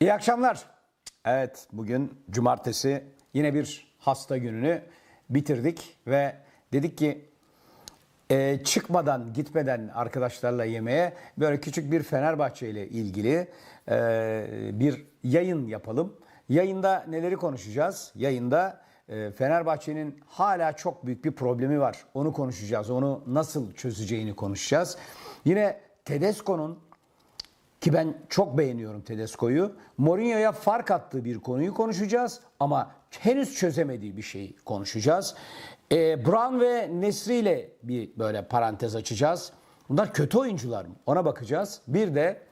İyi akşamlar. Evet bugün cumartesi yine bir hasta gününü bitirdik ve dedik ki e, çıkmadan gitmeden arkadaşlarla yemeğe böyle küçük bir Fenerbahçe ile ilgili e, bir yayın yapalım. Yayında neleri konuşacağız? Yayında e, Fenerbahçe'nin hala çok büyük bir problemi var. Onu konuşacağız. Onu nasıl çözeceğini konuşacağız. Yine Tedesco'nun ki ben çok beğeniyorum Tedesco'yu. Mourinho'ya fark attığı bir konuyu konuşacağız ama henüz çözemediği bir şeyi konuşacağız. E, Brown ve Nesri ile bir böyle parantez açacağız. Bunlar kötü oyuncular mı? Ona bakacağız. Bir de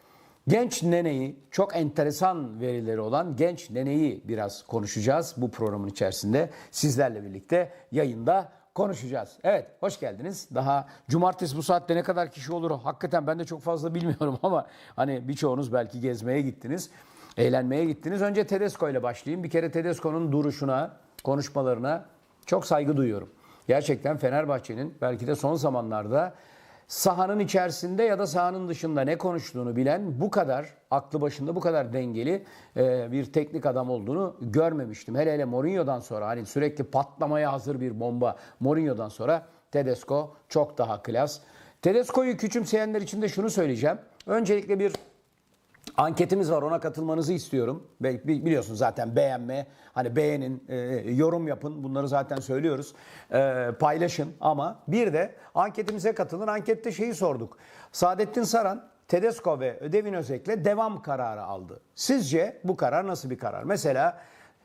genç Nene'yi, çok enteresan verileri olan genç Nene'yi biraz konuşacağız bu programın içerisinde. Sizlerle birlikte yayında konuşacağız. Evet, hoş geldiniz. Daha cumartesi bu saatte ne kadar kişi olur hakikaten ben de çok fazla bilmiyorum ama hani birçoğunuz belki gezmeye gittiniz, eğlenmeye gittiniz. Önce Tedesco ile başlayayım. Bir kere Tedesco'nun duruşuna, konuşmalarına çok saygı duyuyorum. Gerçekten Fenerbahçe'nin belki de son zamanlarda sahanın içerisinde ya da sahanın dışında ne konuştuğunu bilen bu kadar aklı başında bu kadar dengeli e, bir teknik adam olduğunu görmemiştim. Hele hele Mourinho'dan sonra hani sürekli patlamaya hazır bir bomba Mourinho'dan sonra Tedesco çok daha klas. Tedesco'yu küçümseyenler için de şunu söyleyeceğim. Öncelikle bir Anketimiz var ona katılmanızı istiyorum. Biliyorsunuz zaten beğenme, hani beğenin, e, yorum yapın bunları zaten söylüyoruz. E, paylaşın ama bir de anketimize katılın. Ankette şeyi sorduk. Saadettin Saran, Tedesco ve Ödevin Özek'le devam kararı aldı. Sizce bu karar nasıl bir karar? Mesela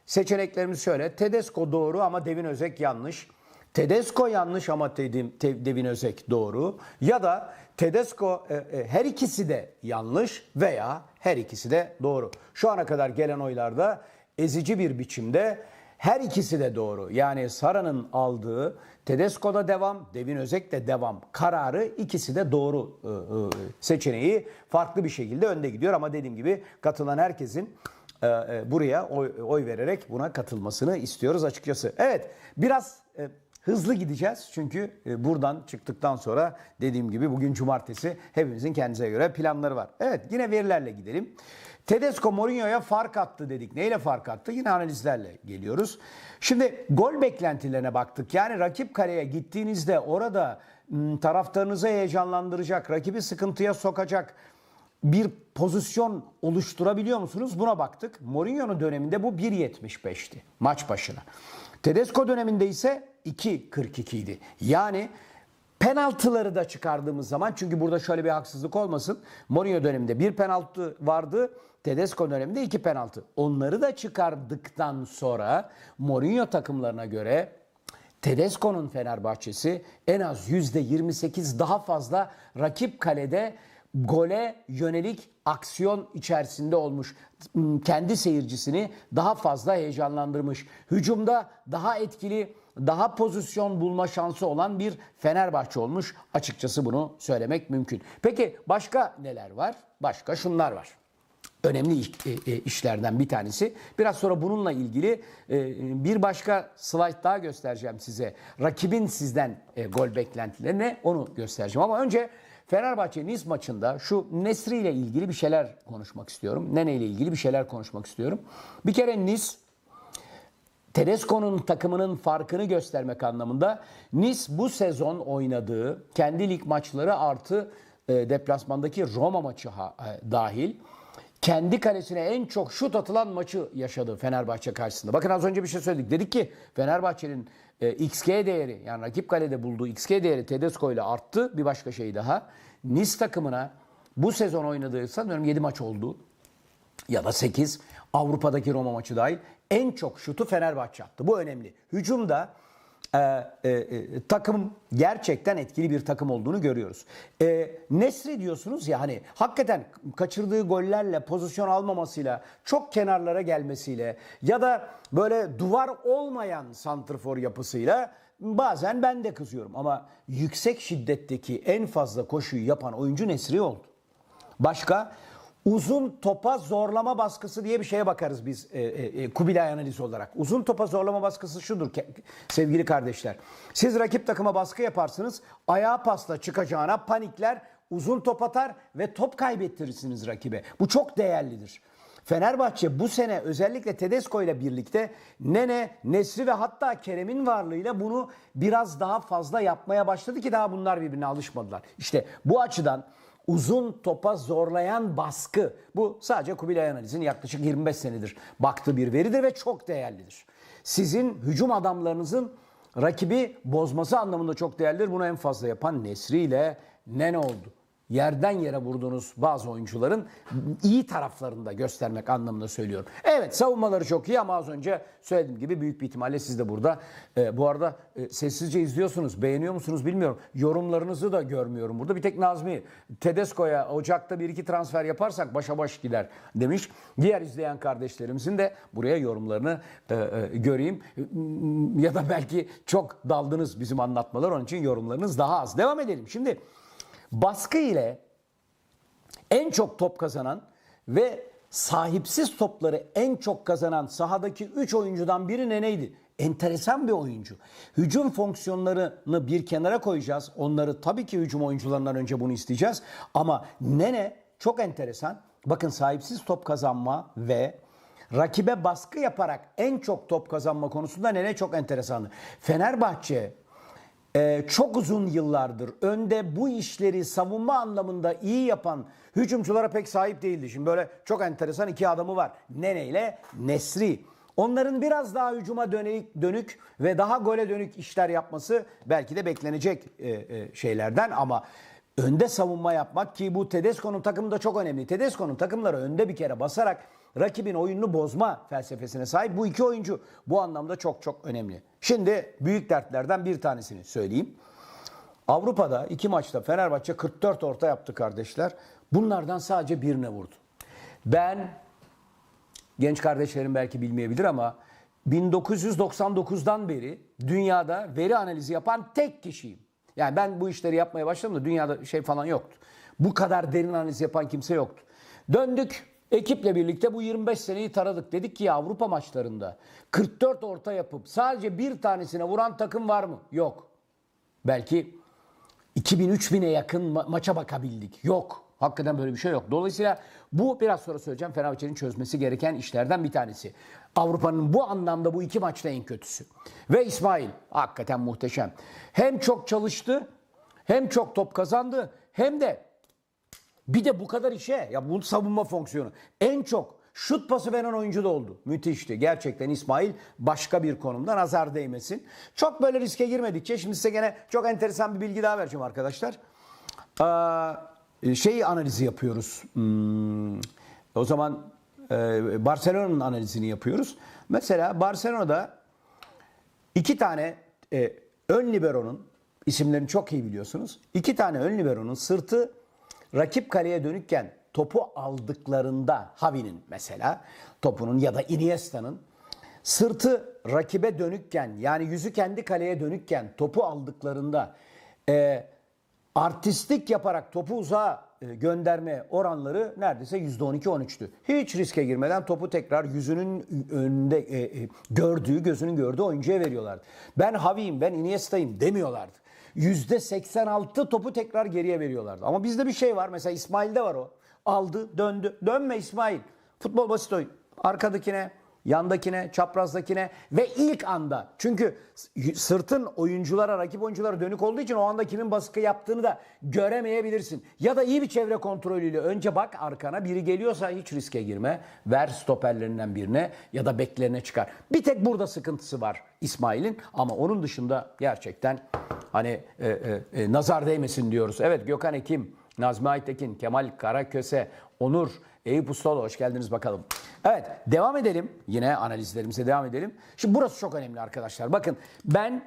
seçeneklerimiz şöyle. Tedesco doğru ama Devin Özek yanlış. Tedesco yanlış ama Devin Özek doğru. Ya da Tedesco e, e, her ikisi de yanlış veya her ikisi de doğru. Şu ana kadar gelen oylarda ezici bir biçimde her ikisi de doğru. Yani Sara'nın aldığı Tedesco'da devam, Devin Özek de devam kararı ikisi de doğru e, e, seçeneği farklı bir şekilde önde gidiyor. Ama dediğim gibi katılan herkesin buraya oy, oy vererek buna katılmasını istiyoruz açıkçası. Evet biraz hızlı gideceğiz çünkü e, buradan çıktıktan sonra dediğim gibi bugün cumartesi hepimizin kendinize göre planları var. Evet yine verilerle gidelim. Tedesco Mourinho'ya fark attı dedik. Neyle fark attı? Yine analizlerle geliyoruz. Şimdi gol beklentilerine baktık. Yani rakip kaleye gittiğinizde orada taraftarınızı heyecanlandıracak, rakibi sıkıntıya sokacak bir pozisyon oluşturabiliyor musunuz? Buna baktık. Mourinho'nun döneminde bu 1.75'ti maç başına. Tedesco döneminde ise 2.42 idi. Yani penaltıları da çıkardığımız zaman çünkü burada şöyle bir haksızlık olmasın. Mourinho döneminde bir penaltı vardı. Tedesco döneminde iki penaltı. Onları da çıkardıktan sonra Mourinho takımlarına göre Tedesco'nun Fenerbahçe'si en az %28 daha fazla rakip kalede gole yönelik aksiyon içerisinde olmuş. Kendi seyircisini daha fazla heyecanlandırmış. Hücumda daha etkili, daha pozisyon bulma şansı olan bir Fenerbahçe olmuş. Açıkçası bunu söylemek mümkün. Peki başka neler var? Başka şunlar var önemli e, e, işlerden bir tanesi. Biraz sonra bununla ilgili e, bir başka slide daha göstereceğim size. Rakibin sizden gol beklentileri ne onu göstereceğim. Ama önce Fenerbahçe Nice maçında şu Nesri ile ilgili bir şeyler konuşmak istiyorum. Nene ile ilgili bir şeyler konuşmak istiyorum. Bir kere Nice Tedesco'nun takımının farkını göstermek anlamında Nice bu sezon oynadığı kendi lig maçları artı e, deplasmandaki Roma maçı e, dahil kendi kalesine en çok şut atılan maçı yaşadı Fenerbahçe karşısında. Bakın az önce bir şey söyledik. Dedik ki Fenerbahçe'nin e, XG değeri yani rakip kalede bulduğu XG değeri Tedesco ile arttı. Bir başka şey daha. Nice takımına bu sezon oynadığı sanıyorum 7 maç oldu ya da 8 Avrupa'daki Roma maçı dahil en çok şutu Fenerbahçe attı. Bu önemli. Hücumda e, e, e, takım gerçekten etkili bir takım olduğunu görüyoruz. E, Nesri diyorsunuz ya hani hakikaten kaçırdığı gollerle pozisyon almamasıyla çok kenarlara gelmesiyle ya da böyle duvar olmayan santrfor yapısıyla bazen ben de kızıyorum ama yüksek şiddetteki en fazla koşuyu yapan oyuncu Nesri oldu. Başka uzun topa zorlama baskısı diye bir şeye bakarız biz e, e, e, Kubilay analizi olarak. Uzun topa zorlama baskısı şudur ke- sevgili kardeşler. Siz rakip takıma baskı yaparsınız. Ayağa pasla çıkacağına panikler, uzun top atar ve top kaybettirirsiniz rakibe. Bu çok değerlidir. Fenerbahçe bu sene özellikle Tedesco ile birlikte Nene, Nesri ve hatta Kerem'in varlığıyla bunu biraz daha fazla yapmaya başladı ki daha bunlar birbirine alışmadılar. İşte bu açıdan uzun topa zorlayan baskı bu sadece Kubilay Analiz'in yaklaşık 25 senedir baktığı bir veridir ve çok değerlidir. Sizin hücum adamlarınızın rakibi bozması anlamında çok değerlidir. Bunu en fazla yapan Nesri ile Nene oldu yerden yere vurduğunuz bazı oyuncuların iyi taraflarını da göstermek anlamında söylüyorum. Evet savunmaları çok iyi ama az önce söylediğim gibi büyük bir ihtimalle siz de burada e, bu arada e, sessizce izliyorsunuz. Beğeniyor musunuz bilmiyorum. Yorumlarınızı da görmüyorum burada. Bir tek Nazmi Tedesco'ya Ocak'ta bir iki transfer yaparsak başa baş gider demiş. Diğer izleyen kardeşlerimizin de buraya yorumlarını e, e, göreyim. Ya da belki çok daldınız bizim anlatmalar onun için yorumlarınız daha az. Devam edelim. Şimdi baskı ile en çok top kazanan ve sahipsiz topları en çok kazanan sahadaki 3 oyuncudan biri Nene'ydi. Enteresan bir oyuncu. Hücum fonksiyonlarını bir kenara koyacağız. Onları tabii ki hücum oyuncularından önce bunu isteyeceğiz. Ama Nene çok enteresan. Bakın sahipsiz top kazanma ve rakibe baskı yaparak en çok top kazanma konusunda Nene çok enteresandı. Fenerbahçe ee, çok uzun yıllardır önde bu işleri savunma anlamında iyi yapan hücumculara pek sahip değildi. Şimdi böyle çok enteresan iki adamı var. Nene ile Nesri. Onların biraz daha hücuma dönük, dönük ve daha gole dönük işler yapması belki de beklenecek e, e, şeylerden ama önde savunma yapmak ki bu Tedesco'nun takımında çok önemli. Tedesco'nun takımları önde bir kere basarak rakibin oyununu bozma felsefesine sahip bu iki oyuncu. Bu anlamda çok çok önemli. Şimdi büyük dertlerden bir tanesini söyleyeyim. Avrupa'da iki maçta Fenerbahçe 44 orta yaptı kardeşler. Bunlardan sadece birine vurdu. Ben genç kardeşlerim belki bilmeyebilir ama 1999'dan beri dünyada veri analizi yapan tek kişiyim. Yani ben bu işleri yapmaya başladım da dünyada şey falan yoktu. Bu kadar derin analiz yapan kimse yoktu. Döndük ekiple birlikte bu 25 seneyi taradık. Dedik ki Avrupa maçlarında 44 orta yapıp sadece bir tanesine vuran takım var mı? Yok. Belki 2000-3000'e yakın ma- maça bakabildik. Yok. Hakikaten böyle bir şey yok. Dolayısıyla bu biraz sonra söyleyeceğim Fenerbahçe'nin çözmesi gereken işlerden bir tanesi. Avrupa'nın bu anlamda bu iki maçta en kötüsü. Ve İsmail hakikaten muhteşem. Hem çok çalıştı, hem çok top kazandı, hem de bir de bu kadar işe ya bu savunma fonksiyonu en çok şut pası veren oyuncu da oldu. Müthişti. Gerçekten İsmail başka bir konumda nazar değmesin. Çok böyle riske girmedikçe şimdi size gene çok enteresan bir bilgi daha vereceğim arkadaşlar. Ee, şey analizi yapıyoruz. Hmm, o zaman e, Barcelona'nın analizini yapıyoruz. Mesela Barcelona'da iki tane e, ön libero'nun isimlerini çok iyi biliyorsunuz. İki tane ön libero'nun sırtı rakip kaleye dönükken topu aldıklarında Havi'nin mesela topunun ya da Iniesta'nın sırtı rakibe dönükken yani yüzü kendi kaleye dönükken topu aldıklarında e, artistlik yaparak topu uzağa e, gönderme oranları neredeyse %12-13'tü. Hiç riske girmeden topu tekrar yüzünün önünde e, e, gördüğü, gözünün gördüğü oyuncuya veriyorlardı. Ben Havi'yim, ben Iniesta'yım demiyorlardı. %86 topu tekrar geriye veriyorlardı. Ama bizde bir şey var. Mesela İsmail'de var o. Aldı, döndü. Dönme İsmail. Futbol basit oyun. Arkadakine, yandakine, çaprazdakine ve ilk anda. Çünkü sırtın oyunculara, rakip oyunculara dönük olduğu için o anda kimin baskı yaptığını da göremeyebilirsin. Ya da iyi bir çevre kontrolüyle önce bak arkana biri geliyorsa hiç riske girme. Ver stoperlerinden birine ya da beklerine çıkar. Bir tek burada sıkıntısı var İsmail'in ama onun dışında gerçekten hani e, e, e, nazar değmesin diyoruz. Evet Gökhan Ekim, Nazmi Aytekin, Kemal Karaköse, Onur, Eyüp Ustalı hoş geldiniz bakalım. Evet devam edelim. Yine analizlerimize devam edelim. Şimdi burası çok önemli arkadaşlar. Bakın ben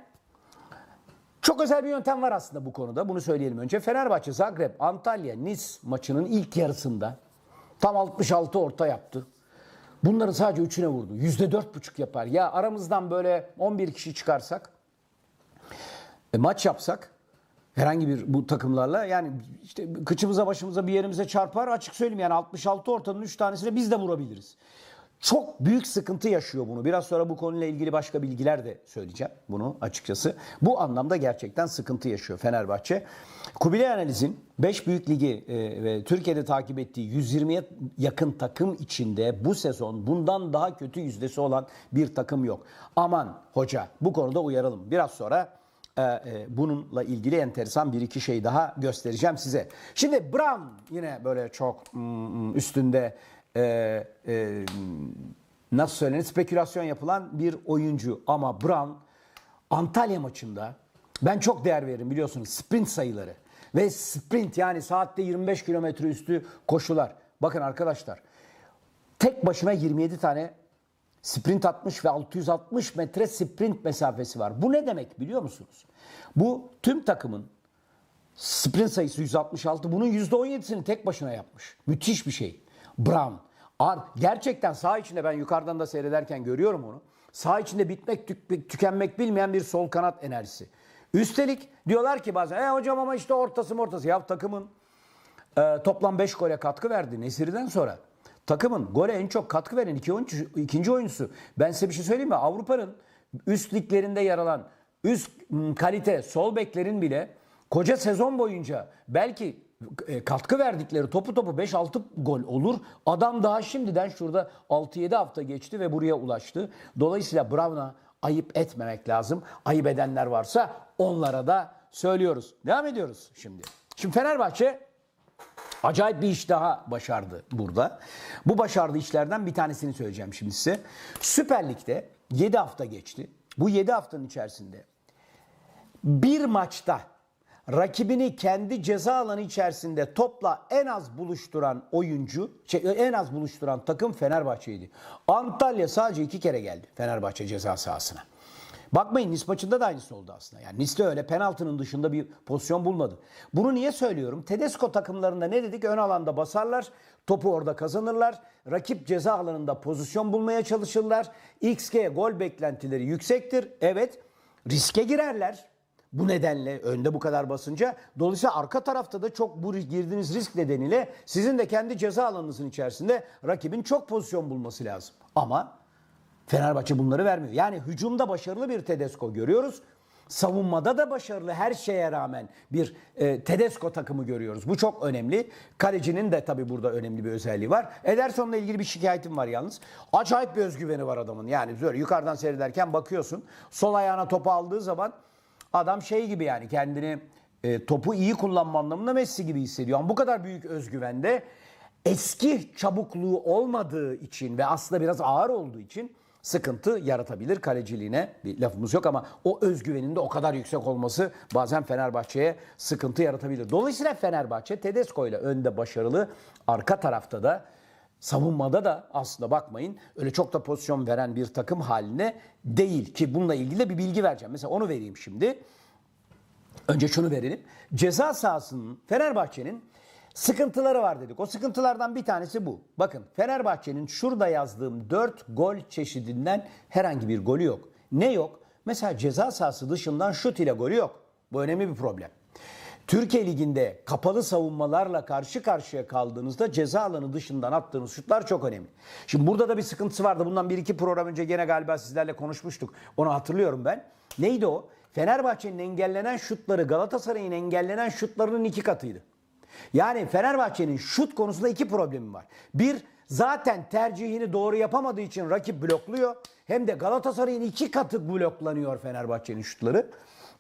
çok özel bir yöntem var aslında bu konuda. Bunu söyleyelim önce. Fenerbahçe, Zagreb, Antalya, Nice maçının ilk yarısında tam 66 orta yaptı. Bunların sadece üçüne vurdu. %4,5 yapar. Ya aramızdan böyle 11 kişi çıkarsak e, maç yapsak herhangi bir bu takımlarla yani işte kıçımıza başımıza bir yerimize çarpar açık söyleyeyim yani 66 ortanın 3 tanesine biz de vurabiliriz. çok büyük sıkıntı yaşıyor bunu. Biraz sonra bu konuyla ilgili başka bilgiler de söyleyeceğim bunu açıkçası. Bu anlamda gerçekten sıkıntı yaşıyor Fenerbahçe. Kubilay Analiz'in 5 büyük ligi e, ve Türkiye'de takip ettiği 120'ye yakın takım içinde bu sezon bundan daha kötü yüzdesi olan bir takım yok. Aman hoca bu konuda uyaralım. Biraz sonra bununla ilgili enteresan bir iki şey daha göstereceğim size. Şimdi Brown yine böyle çok mm, üstünde e, e, nasıl söylenir spekülasyon yapılan bir oyuncu ama Brown Antalya maçında ben çok değer veririm biliyorsunuz sprint sayıları ve sprint yani saatte 25 kilometre üstü koşular. Bakın arkadaşlar tek başına 27 tane sprint atmış ve 660 metre sprint mesafesi var. Bu ne demek biliyor musunuz? Bu tüm takımın sprint sayısı 166. Bunun %17'sini tek başına yapmış. Müthiş bir şey. Brown. Gerçekten sağ içinde ben yukarıdan da seyrederken görüyorum onu. Sağ içinde bitmek tük- tükenmek bilmeyen bir sol kanat enerjisi. Üstelik diyorlar ki bazen e hocam ama işte ortası mı ortası. Ya takımın e, toplam 5 gole katkı verdi Nesiri'den sonra. Takımın gole en çok katkı veren iki oyuncu, ikinci oyuncusu. Ben size bir şey söyleyeyim mi? Avrupa'nın üst liglerinde yer alan üst m, kalite sol beklerin bile koca sezon boyunca belki e, katkı verdikleri topu topu 5-6 gol olur. Adam daha şimdiden şurada 6-7 hafta geçti ve buraya ulaştı. Dolayısıyla Brown'a ayıp etmemek lazım. Ayıp edenler varsa onlara da söylüyoruz. Devam ediyoruz şimdi. Şimdi Fenerbahçe Acayip bir iş daha başardı burada. Bu başardığı işlerden bir tanesini söyleyeceğim şimdi size. Süper Lig'de 7 hafta geçti. Bu 7 haftanın içerisinde bir maçta rakibini kendi ceza alanı içerisinde topla en az buluşturan oyuncu, şey, en az buluşturan takım Fenerbahçe'ydi. Antalya sadece iki kere geldi Fenerbahçe ceza sahasına. Bakmayın Nice maçında da aynısı oldu aslında. Yani Nice'de öyle penaltının dışında bir pozisyon bulmadı. Bunu niye söylüyorum? Tedesco takımlarında ne dedik? Ön alanda basarlar, topu orada kazanırlar. Rakip ceza alanında pozisyon bulmaya çalışırlar. XG gol beklentileri yüksektir. Evet, riske girerler. Bu nedenle önde bu kadar basınca dolayısıyla arka tarafta da çok bu girdiğiniz risk nedeniyle sizin de kendi ceza alanınızın içerisinde rakibin çok pozisyon bulması lazım. Ama Fenerbahçe bunları vermiyor. Yani hücumda başarılı bir Tedesco görüyoruz. Savunmada da başarılı her şeye rağmen bir e, Tedesco takımı görüyoruz. Bu çok önemli. Kalecinin de tabii burada önemli bir özelliği var. Ederson'la ilgili bir şikayetim var yalnız. Acayip bir özgüveni var adamın. Yani böyle yukarıdan seyrederken bakıyorsun. Sol ayağına topu aldığı zaman adam şey gibi yani kendini e, topu iyi kullanma anlamında Messi gibi hissediyor. Ama bu kadar büyük özgüvende eski çabukluğu olmadığı için ve aslında biraz ağır olduğu için sıkıntı yaratabilir kaleciliğine bir lafımız yok ama o özgüvenin de o kadar yüksek olması bazen Fenerbahçe'ye sıkıntı yaratabilir. Dolayısıyla Fenerbahçe Tedesco ile önde başarılı arka tarafta da savunmada da aslında bakmayın öyle çok da pozisyon veren bir takım haline değil ki bununla ilgili de bir bilgi vereceğim. Mesela onu vereyim şimdi. Önce şunu verelim. Ceza sahasının Fenerbahçe'nin sıkıntıları var dedik. O sıkıntılardan bir tanesi bu. Bakın Fenerbahçe'nin şurada yazdığım 4 gol çeşidinden herhangi bir golü yok. Ne yok? Mesela ceza sahası dışından şut ile golü yok. Bu önemli bir problem. Türkiye Ligi'nde kapalı savunmalarla karşı karşıya kaldığınızda ceza alanı dışından attığınız şutlar çok önemli. Şimdi burada da bir sıkıntısı vardı. Bundan bir iki program önce gene galiba sizlerle konuşmuştuk. Onu hatırlıyorum ben. Neydi o? Fenerbahçe'nin engellenen şutları Galatasaray'ın engellenen şutlarının iki katıydı. Yani Fenerbahçe'nin şut konusunda iki problemi var. Bir, zaten tercihini doğru yapamadığı için rakip blokluyor. Hem de Galatasaray'ın iki katı bloklanıyor Fenerbahçe'nin şutları.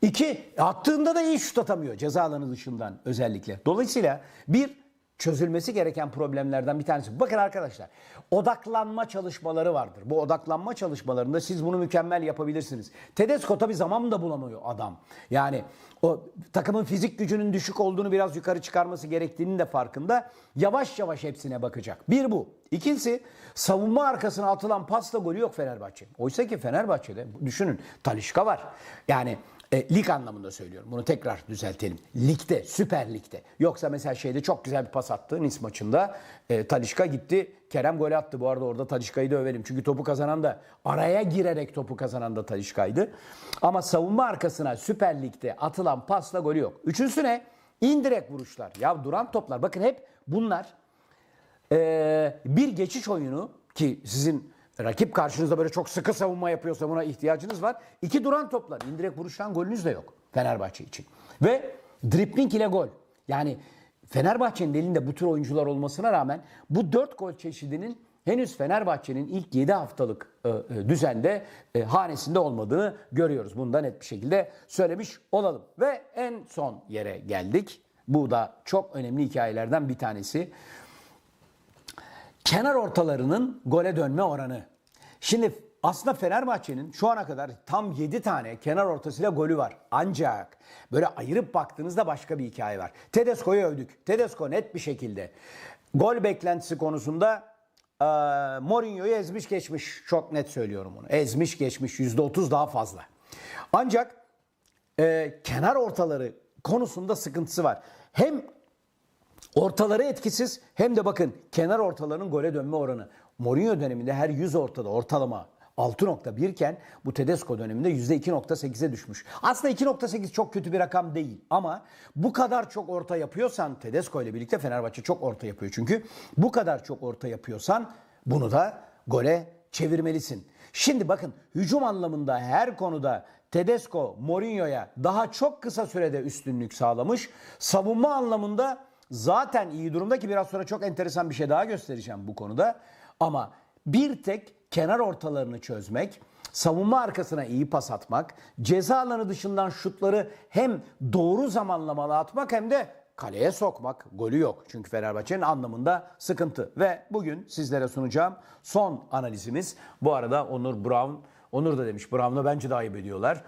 İki, attığında da iyi şut atamıyor ceza alanı dışından özellikle. Dolayısıyla bir, çözülmesi gereken problemlerden bir tanesi. Bakın arkadaşlar odaklanma çalışmaları vardır. Bu odaklanma çalışmalarında siz bunu mükemmel yapabilirsiniz. Tedesco tabii zaman da bulamıyor adam. Yani o takımın fizik gücünün düşük olduğunu biraz yukarı çıkarması gerektiğinin de farkında. Yavaş yavaş hepsine bakacak. Bir bu. İkincisi savunma arkasına atılan pasla golü yok Fenerbahçe. Oysa ki Fenerbahçe'de düşünün Talişka var. Yani e, lig anlamında söylüyorum. Bunu tekrar düzeltelim. Ligde, Süper Lig'de. Yoksa mesela şeyde çok güzel bir pas attı Nice maçında. E, Talişka gitti. Kerem gol attı. Bu arada orada Talişka'yı da övelim. Çünkü topu kazanan da araya girerek topu kazanan da Talişka'ydı. Ama savunma arkasına Süper Lig'de atılan pasla golü yok. Üçüncüsü ne? İndirek vuruşlar. Ya duran toplar. Bakın hep bunlar e, bir geçiş oyunu ki sizin rakip karşınızda böyle çok sıkı savunma yapıyorsa buna ihtiyacınız var. İki duran toplar. indirek vuruştan golünüz de yok Fenerbahçe için. Ve dripling ile gol. Yani Fenerbahçe'nin elinde bu tür oyuncular olmasına rağmen bu dört gol çeşidinin henüz Fenerbahçe'nin ilk 7 haftalık e, e, düzende e, hanesinde olmadığını görüyoruz. Bunu da net bir şekilde söylemiş olalım. Ve en son yere geldik. Bu da çok önemli hikayelerden bir tanesi. Kenar ortalarının gole dönme oranı. Şimdi aslında Fenerbahçe'nin şu ana kadar tam 7 tane kenar ortasıyla golü var. Ancak böyle ayırıp baktığınızda başka bir hikaye var. Tedesco'yu övdük. Tedesco net bir şekilde gol beklentisi konusunda e, Mourinho'yu ezmiş geçmiş. Çok net söylüyorum bunu. Ezmiş geçmiş. %30 daha fazla. Ancak e, kenar ortaları konusunda sıkıntısı var. Hem Ortaları etkisiz hem de bakın kenar ortalarının gole dönme oranı. Mourinho döneminde her 100 ortada ortalama 6.1 iken bu Tedesco döneminde %2.8'e düşmüş. Aslında 2.8 çok kötü bir rakam değil ama bu kadar çok orta yapıyorsan Tedesco ile birlikte Fenerbahçe çok orta yapıyor çünkü. Bu kadar çok orta yapıyorsan bunu da gole çevirmelisin. Şimdi bakın hücum anlamında her konuda Tedesco Mourinho'ya daha çok kısa sürede üstünlük sağlamış. Savunma anlamında zaten iyi durumda ki biraz sonra çok enteresan bir şey daha göstereceğim bu konuda. Ama bir tek kenar ortalarını çözmek, savunma arkasına iyi pas atmak, ceza alanı dışından şutları hem doğru zamanlamalı atmak hem de kaleye sokmak. Golü yok. Çünkü Fenerbahçe'nin anlamında sıkıntı. Ve bugün sizlere sunacağım son analizimiz. Bu arada Onur Brown, Onur da demiş Brown'la bence de ayıp ediyorlar.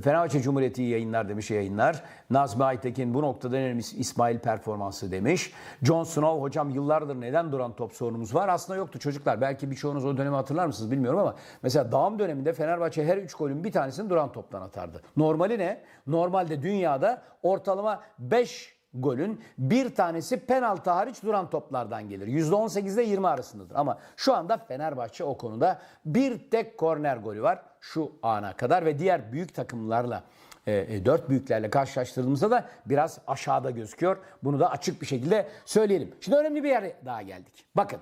Fenerbahçe Cumhuriyeti yayınlar demiş yayınlar. Nazmi Aytekin bu noktada en önemlisi İsmail performansı demiş. John Snow hocam yıllardır neden duran top sorunumuz var? Aslında yoktu çocuklar. Belki birçoğunuz o dönemi hatırlar mısınız bilmiyorum ama mesela Dağım döneminde Fenerbahçe her 3 golün bir tanesini duran toptan atardı. Normali ne? Normalde dünyada ortalama 5 golün bir tanesi penaltı hariç duran toplardan gelir. %18 ile 20 arasındadır. Ama şu anda Fenerbahçe o konuda bir tek korner golü var şu ana kadar ve diğer büyük takımlarla e, e, dört büyüklerle karşılaştırdığımızda da biraz aşağıda gözüküyor. Bunu da açık bir şekilde söyleyelim. Şimdi önemli bir yere daha geldik. Bakın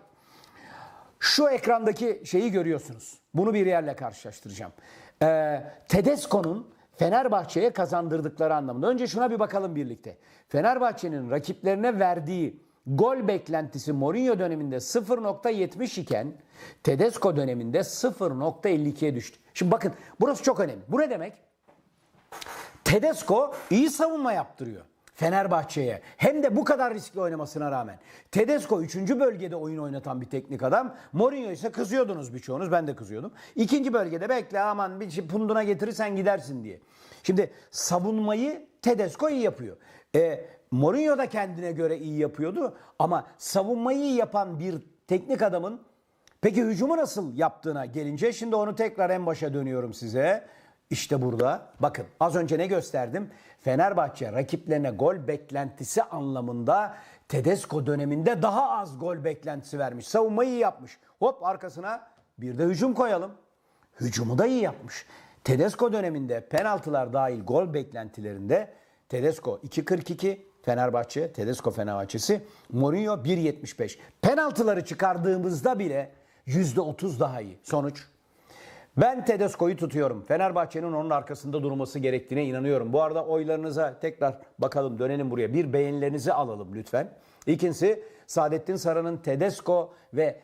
şu ekrandaki şeyi görüyorsunuz. Bunu bir yerle karşılaştıracağım. Ee, Tedesco'nun Fenerbahçe'ye kazandırdıkları anlamında. Önce şuna bir bakalım birlikte. Fenerbahçe'nin rakiplerine verdiği gol beklentisi Mourinho döneminde 0.70 iken Tedesco döneminde 0.52'ye düştü. Şimdi bakın burası çok önemli. Bu ne demek? Tedesco iyi savunma yaptırıyor. Fenerbahçe'ye hem de bu kadar riskli oynamasına rağmen. Tedesco 3. bölgede oyun oynatan bir teknik adam. Mourinho ise kızıyordunuz birçoğunuz ben de kızıyordum. İkinci bölgede bekle aman bir şey punduna getirirsen gidersin diye. Şimdi savunmayı Tedesco iyi yapıyor. E, Mourinho da kendine göre iyi yapıyordu ama savunmayı yapan bir teknik adamın peki hücumu nasıl yaptığına gelince şimdi onu tekrar en başa dönüyorum size. İşte burada bakın az önce ne gösterdim? Fenerbahçe rakiplerine gol beklentisi anlamında Tedesco döneminde daha az gol beklentisi vermiş. Savunmayı iyi yapmış. Hop arkasına bir de hücum koyalım. Hücumu da iyi yapmış. Tedesco döneminde penaltılar dahil gol beklentilerinde Tedesco 2.42, Fenerbahçe, Tedesco Fenerbahçesi, Mourinho 1.75. Penaltıları çıkardığımızda bile %30 daha iyi. Sonuç ben Tedesco'yu tutuyorum. Fenerbahçe'nin onun arkasında durması gerektiğine inanıyorum. Bu arada oylarınıza tekrar bakalım dönelim buraya. Bir beğenilerinizi alalım lütfen. İkincisi Saadettin Saran'ın Tedesco ve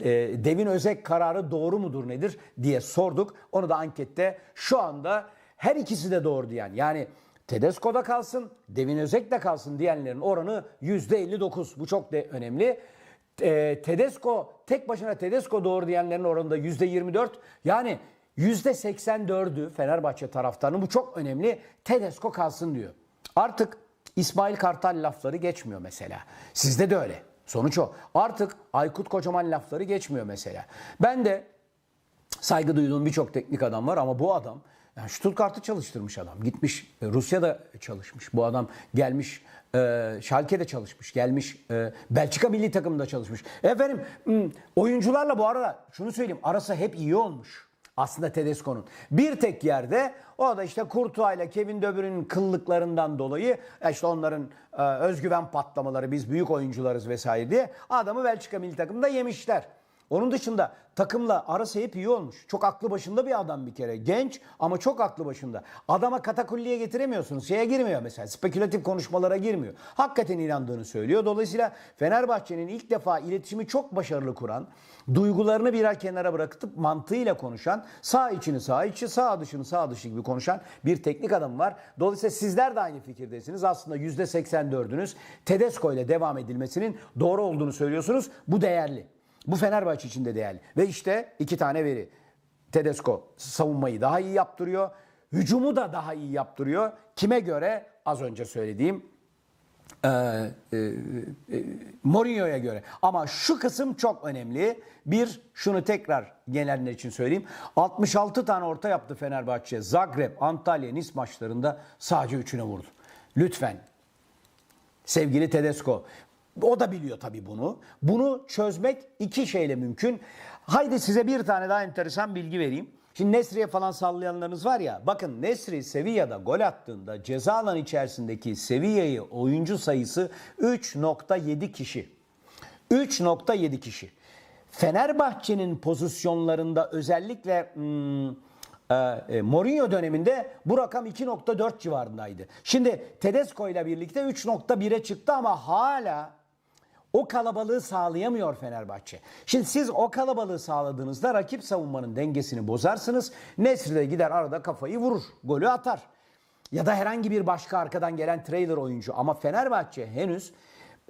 e, Devin Özek kararı doğru mudur nedir diye sorduk. Onu da ankette şu anda her ikisi de doğru diyen yani Tedesco'da kalsın, Devin Özek de kalsın diyenlerin oranı %59. Bu çok de önemli e, Tedesco tek başına Tedesco doğru diyenlerin oranında yüzde 24 yani yüzde 84'ü Fenerbahçe taraftarının bu çok önemli Tedesco kalsın diyor. Artık İsmail Kartal lafları geçmiyor mesela. Sizde de öyle. Sonuç o. Artık Aykut Kocaman lafları geçmiyor mesela. Ben de saygı duyduğum birçok teknik adam var ama bu adam yani Stuttgart'ı çalıştırmış adam. Gitmiş e, Rusya'da çalışmış. Bu adam gelmiş e, Schalke'de çalışmış. Gelmiş e, Belçika milli takımında çalışmış. Efendim oyuncularla bu arada şunu söyleyeyim arası hep iyi olmuş. Aslında Tedesco'nun. Bir tek yerde o da işte Courtois ile Kevin De Bruyne'in kıllıklarından dolayı işte onların özgüven patlamaları biz büyük oyuncularız vesaire diye adamı Belçika milli takımında yemişler. Onun dışında takımla arası hep iyi olmuş. Çok aklı başında bir adam bir kere. Genç ama çok aklı başında. Adama katakulliye getiremiyorsunuz. Şeye girmiyor mesela. Spekülatif konuşmalara girmiyor. Hakikaten inandığını söylüyor. Dolayısıyla Fenerbahçe'nin ilk defa iletişimi çok başarılı kuran, duygularını birer kenara bırakıp mantığıyla konuşan, sağ içini sağ içi, sağ dışını sağ dışı gibi konuşan bir teknik adam var. Dolayısıyla sizler de aynı fikirdesiniz. Aslında %84'ünüz Tedesco ile devam edilmesinin doğru olduğunu söylüyorsunuz. Bu değerli. Bu Fenerbahçe için de değerli. Ve işte iki tane veri. Tedesco savunmayı daha iyi yaptırıyor. Hücumu da daha iyi yaptırıyor. Kime göre? Az önce söylediğim e, e, e, Mourinho'ya göre. Ama şu kısım çok önemli. Bir, şunu tekrar gelenler için söyleyeyim. 66 tane orta yaptı Fenerbahçe. Zagreb, Antalya, Nis maçlarında sadece üçüne vurdu. Lütfen sevgili Tedesco. O da biliyor tabii bunu. Bunu çözmek iki şeyle mümkün. Haydi size bir tane daha enteresan bilgi vereyim. Şimdi Nesri'ye falan sallayanlarınız var ya. Bakın Nesri Sevilla'da gol attığında ceza alanı içerisindeki Sevilla'yı oyuncu sayısı 3.7 kişi. 3.7 kişi. Fenerbahçe'nin pozisyonlarında özellikle hmm, e, e, Mourinho döneminde bu rakam 2.4 civarındaydı. Şimdi Tedesco ile birlikte 3.1'e çıktı ama hala o kalabalığı sağlayamıyor Fenerbahçe. Şimdi siz o kalabalığı sağladığınızda rakip savunmanın dengesini bozarsınız. Nesri de gider arada kafayı vurur. Golü atar. Ya da herhangi bir başka arkadan gelen trailer oyuncu. Ama Fenerbahçe henüz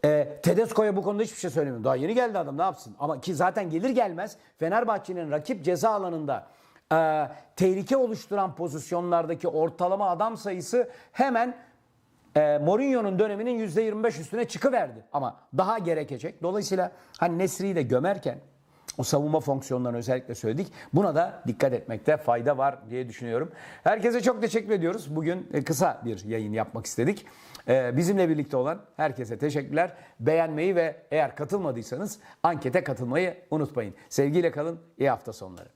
e, Tedesco'ya bu konuda hiçbir şey söylemiyor. Daha yeni geldi adam ne yapsın? Ama ki zaten gelir gelmez Fenerbahçe'nin rakip ceza alanında e, tehlike oluşturan pozisyonlardaki ortalama adam sayısı hemen e, Mourinho'nun döneminin %25 üstüne çıkıverdi. Ama daha gerekecek. Dolayısıyla hani Nesri'yi de gömerken o savunma fonksiyonlarını özellikle söyledik. Buna da dikkat etmekte fayda var diye düşünüyorum. Herkese çok teşekkür ediyoruz. Bugün e, kısa bir yayın yapmak istedik. E, Bizimle birlikte olan herkese teşekkürler. Beğenmeyi ve eğer katılmadıysanız ankete katılmayı unutmayın. Sevgiyle kalın. İyi hafta sonları.